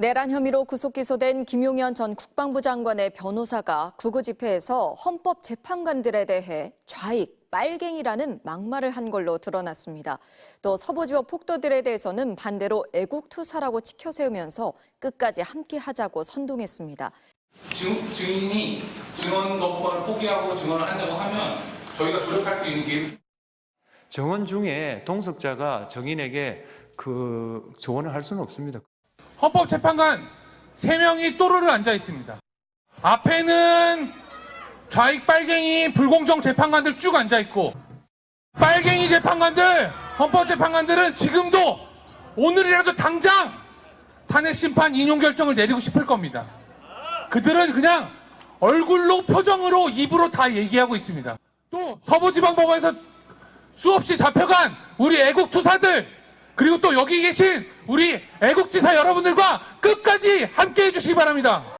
내란 혐의로 구속 기소된 김용현 전 국방부 장관의 변호사가 구구 집회에서 헌법 재판관들에 대해 좌익, 빨갱이라는 막말을 한 걸로 드러났습니다. 또 서부지법 폭도들에 대해서는 반대로 애국투사라고 치켜세우면서 끝까지 함께 하자고 선동했습니다. 증, 증인이 증언 거부권을 포기하고 증언을 한다고 하면 저희가 조력할 수 있는 게 정원 중에 동석자가 정인에게 그 조언을 할 수는 없습니다. 헌법재판관 3명이 또르르 앉아 있습니다. 앞에는 좌익 빨갱이 불공정 재판관들 쭉 앉아 있고 빨갱이 재판관들 헌법재판관들은 지금도 오늘이라도 당장 탄핵 심판 인용 결정을 내리고 싶을 겁니다. 그들은 그냥 얼굴로 표정으로 입으로 다 얘기하고 있습니다. 또 서부지방법원에서 수없이 잡혀간 우리 애국 투사들 그리고 또 여기 계신 우리 애국지사 여러분들과 끝까지 함께 해주시기 바랍니다.